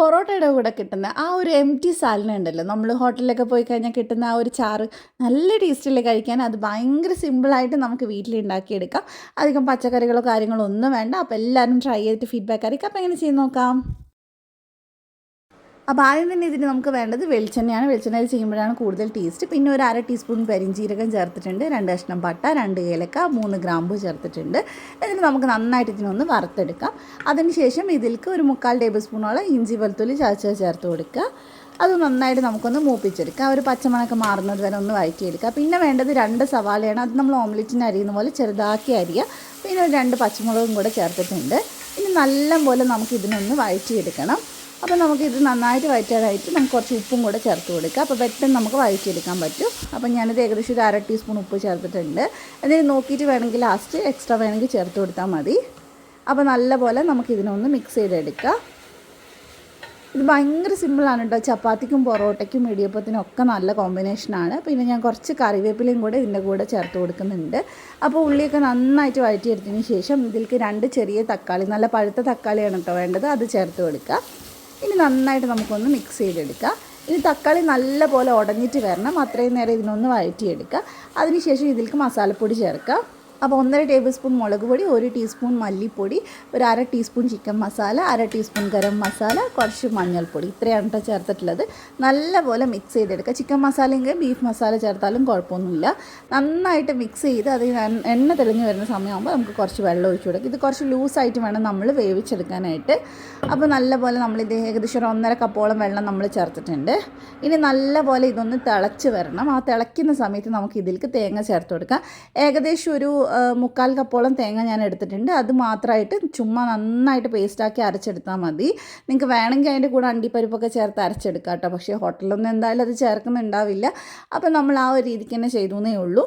പൊറോട്ടയുടെ കൂടെ കിട്ടുന്ന ആ ഒരു എം ടി സാലിന ഉണ്ടല്ലോ. നമ്മൾ ഹോട്ടലിലൊക്കെ പോയി കഴിഞ്ഞാൽ കിട്ടുന്ന ആ ഒരു ചാറ് നല്ല ടേസ്റ്റിൽ കഴിക്കാൻ അത് ഭയങ്കര സിമ്പിളായിട്ട് നമുക്ക് വീട്ടിൽ ഉണ്ടാക്കിയെടുക്കാം. അധികം പച്ചക്കറികളോ കാര്യങ്ങളോ ഒന്നും വേണ്ട. അപ്പോൾ എല്ലാവരും ട്രൈ ചെയ്തിട്ട് ഫീഡ്ബാക്ക് അറിയിക്കാം. അപ്പോൾ എങ്ങനെ ചെയ്ത് നോക്കാം. അപ്പോൾ ആദ്യം തന്നെ ഇതിന് നമുക്ക് വേണ്ടത് വെളിച്ചെണ്ണയാണ്. വെളിച്ചെണ്ണയിൽ ചെയ്യുമ്പോഴാണ് കൂടുതൽ ടേസ്റ്റ് പിന്നെ ഒരു അര ടീസ്പൂൺ പെരിഞ്ചീരകം ചേർത്തിട്ടുണ്ട്. രണ്ട് കഷ്ണം പട്ട രണ്ട് ഏലക്ക മൂന്ന് ഗ്രാമ്പു ചേർത്തിട്ടുണ്ട്. എന്നിട്ട് നമുക്ക് നന്നായിട്ട് ഇതിനൊന്ന് വറുത്തെടുക്കാം. അതിനുശേഷം ഇതിലേക്ക് ഒരു മുക്കാൽ ടേബിൾ സ്പൂണോളം ഇഞ്ചി വെളുത്തുള്ളി ചതച്ച ചേർത്ത് കൊടുക്കുക. അത് നന്നായിട്ട് നമുക്കൊന്ന് മൂപ്പിച്ചെടുക്കാം. ഒരു പച്ചമണക്ക് മാറുന്നത് വരെ ഒന്ന് വഴറ്റിയെടുക്കുക. പിന്നെ വേണ്ടത് രണ്ട് സവാളയാണ്. അത് നമ്മൾ ഓംലെറ്റിന് അരിയുന്ന പോലെ ചെറുതാക്കി അരിയുക. പിന്നെ ഒരു രണ്ട് പച്ചമുളകും കൂടെ ചേർത്തിട്ടുണ്ട്. ഇനി നല്ലപോലെ നമുക്ക് ഇതിനൊന്ന് വഴറ്റിയെടുക്കണം. അപ്പോൾ നമുക്കിത് നന്നായിട്ട് വയറ്റാനായിട്ട് നമുക്ക് കുറച്ച് ഉപ്പും കൂടെ ചേർത്ത് കൊടുക്കുക അപ്പോൾ പെട്ടെന്ന് നമുക്ക് വഴറ്റിയെടുക്കാൻ പറ്റും. അപ്പോൾ ഞാനിത് ഏകദേശം ഒരു അര ടീസ്പൂൺ ഉപ്പ് ചേർത്തിട്ടുണ്ട്. എന്നിട്ട് നോക്കിയിട്ട് വേണമെങ്കിൽ ലാസ്റ്റ് എക്സ്ട്രാ വേണമെങ്കിൽ ചേർത്ത് കൊടുത്താൽ മതി. അപ്പോൾ നല്ലപോലെ നമുക്കിതിനൊന്ന് മിക്സ് ചെയ്തെടുക്കുക ഇത് ഭയങ്കര സിമ്പിളാണ് കേട്ടോ ചപ്പാത്തിക്കും പൊറോട്ടയ്ക്കും ഇടിയപ്പത്തിനും ഒക്കെ നല്ല കോമ്പിനേഷനാണ് പിന്നെ ഞാൻ കുറച്ച് കറിവേപ്പിലയും കൂടെ ഇതിന്റെ കൂടെ ചേർത്ത് കൊടുക്കുന്നുണ്ട്. അപ്പോൾ ഉള്ളിയൊക്കെ നന്നായിട്ട് വഴറ്റിയെടുത്തതിന് ശേഷം ഇതിലേക്ക് രണ്ട് ചെറിയ തക്കാളി നല്ല പഴുത്ത തക്കാളിയാണ് കേട്ടോ വേണ്ടത്. അത് ചേർത്ത് കൊടുക്കുക ഇനി നന്നായിട്ട് നമുക്കൊന്ന് മിക്സ് ചെയ്തെടുക്കാം. ഇനി തക്കാളി നല്ല പോലെ ഉടഞ്ഞിട്ട് വരണം. അത്രയും നേരം ഇതിനൊന്ന് വഴറ്റിയെടുക്കുക അതിനുശേഷം ഇതിലേക്ക് മസാലപ്പൊടി ചേർക്കാം. അപ്പോൾ ഒന്നര ടേബിൾ സ്പൂൺ മുളക് പൊടി ഒരു ടീസ്പൂൺ മല്ലിപ്പൊടി ഒരു അര ടീസ്പൂൺ ചിക്കൻ മസാല അര ടീസ്പൂൺ ഗരം മസാല കുറച്ച് മഞ്ഞൾപ്പൊടി. ഇത്രയാണ് കേട്ടോ ചേർത്തിട്ടുള്ളത്. നല്ലപോലെ മിക്സ് ചെയ്തെടുക്കുക. ചിക്കൻ മസാലയെങ്കിൽ ബീഫ് മസാല ചേർത്താലും കുഴപ്പമൊന്നുമില്ല. നന്നായിട്ട് മിക്സ് ചെയ്ത് അത് എണ്ണ തെളിഞ്ഞ് വരുന്ന സമയമാകുമ്പോൾ നമുക്ക് കുറച്ച് വെള്ളം ഒഴിച്ചു കൊടുക്കുക ഇത് കുറച്ച് ലൂസായിട്ട് വേണം നമ്മൾ വേവിച്ചെടുക്കാനായിട്ട്. അപ്പോൾ നല്ലപോലെ നമ്മളിത് ഏകദേശം ഒരു ഒന്നര കപ്പോളം വെള്ളം നമ്മൾ ചേർത്തിട്ടുണ്ട്. ഇനി നല്ലപോലെ ഇതൊന്ന് തിളച്ച് വരണം. ആ തിളയ്ക്കുന്ന സമയത്ത് നമുക്ക് ഇതിലേക്ക് തേങ്ങ ചേർത്ത് കൊടുക്കാം. ഏകദേശം ഒരു മുക്കാൽ കപ്പോളം തേങ്ങ ഞാൻ എടുത്തിട്ടുണ്ട്. അത് മാത്രമായിട്ട് ചുമ്മാ നന്നായിട്ട് പേസ്റ്റാക്കി അരച്ചെടുത്താൽ മതി. നിങ്ങൾക്ക് വേണമെങ്കിൽ അതിന്റെ കൂടെ അണ്ടിപ്പരിപ്പൊക്കെ ചേർത്ത് അരച്ചെടുക്കാം കേട്ടോ. പക്ഷേ ഹോട്ടലിലൊന്നും എന്തായാലും അത് ചേർക്കുന്നുണ്ടാവില്ല. അപ്പോൾ നമ്മൾ ആ ഒരു രീതിക്ക് തന്നെ ചെയ്തു എന്നേ ഉള്ളൂ.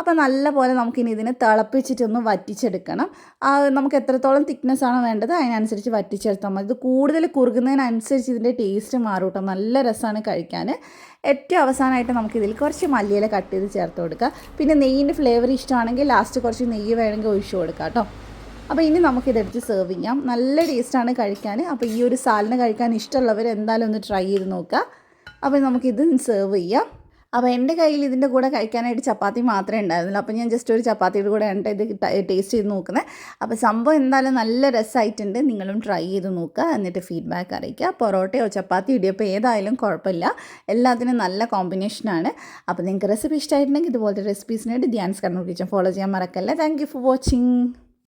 അപ്പോൾ നല്ലപോലെ നമുക്കിനി ഇതിനെ തിളപ്പിച്ചിട്ടൊന്ന് വറ്റിച്ചെടുക്കണം. നമുക്ക് എത്രത്തോളം തിക്നെസ് ആണ് വേണ്ടത് അതിനനുസരിച്ച് വറ്റിച്ചെടുത്താൽ മതി. ഇത് കൂടുതൽ കുറുകുന്നതിനനുസരിച്ച് ഇതിന്റെ ടേസ്റ്റ് മാറും കേട്ടോ നല്ല രസമാണ് കഴിക്കാൻ. ഏറ്റവും അവസാനമായിട്ട് നമുക്കിതിൽ കുറച്ച് മല്ലിയില കട്ട് ചെയ്ത് ചേർത്ത് കൊടുക്കുക പിന്നെ നെയ്യിന്റെ ഫ്ലേവർ ഇഷ്ടമാണെങ്കിൽ ലാസ്റ്റ് കുറച്ച് നെയ്യ് വേണമെങ്കിൽ ഒഴിച്ചു കൊടുക്കാം കേട്ടോ അപ്പോൾ ഇനി നമുക്കിതെടുത്ത് സെർവ് ചെയ്യാം. നല്ല ടേസ്റ്റാണ് കഴിക്കാൻ. അപ്പോൾ ഈ ഒരു സാലിന് കഴിക്കാൻ ഇഷ്ടമുള്ളവർ എന്തായാലും ഒന്ന് ട്രൈ ചെയ്ത് നോക്കുക. അപ്പോൾ നമുക്കിത് സെർവ് ചെയ്യാം. അപ്പോൾ എന്റെ കയ്യിൽ ഇതിന്റെ കൂടെ കഴിക്കാനായിട്ട് ചപ്പാത്തി മാത്രമേ ഉണ്ടായിരുന്നുള്ളൂ. അപ്പോൾ ഞാൻ ജസ്റ്റ് ഒരു ചപ്പാത്തിയുടെ കൂടെ ആണ് ഇത് ടേസ്റ്റ് ചെയ്ത് നോക്കുന്നത് അപ്പോൾ സംഭവം എന്തായാലും നല്ല രസമായിട്ടുണ്ട് നിങ്ങളും ട്രൈ ചെയ്ത് നോക്കുക. എന്നിട്ട് ഫീഡ്ബാക്ക് അറിയിക്കുക. പൊറോട്ടയോ ചപ്പാത്തി ഇടിയപ്പോൾ ഏതായാലും കുഴപ്പമില്ല. എല്ലാത്തിനും നല്ല കോമ്പിനേഷനാണ് അപ്പോൾ നിങ്ങൾക്ക് റെസിപ്പി ഇഷ്ടമായിട്ടുണ്ടെങ്കിൽ ഇതുപോലത്തെ റെസിപ്പീസിനായിട്ട് ധ്യാൻസ് കണ്ണൂർ കിച്ചൻ ഫോളോ ചെയ്യാൻ മറക്കല്ലേ. Thank you for watching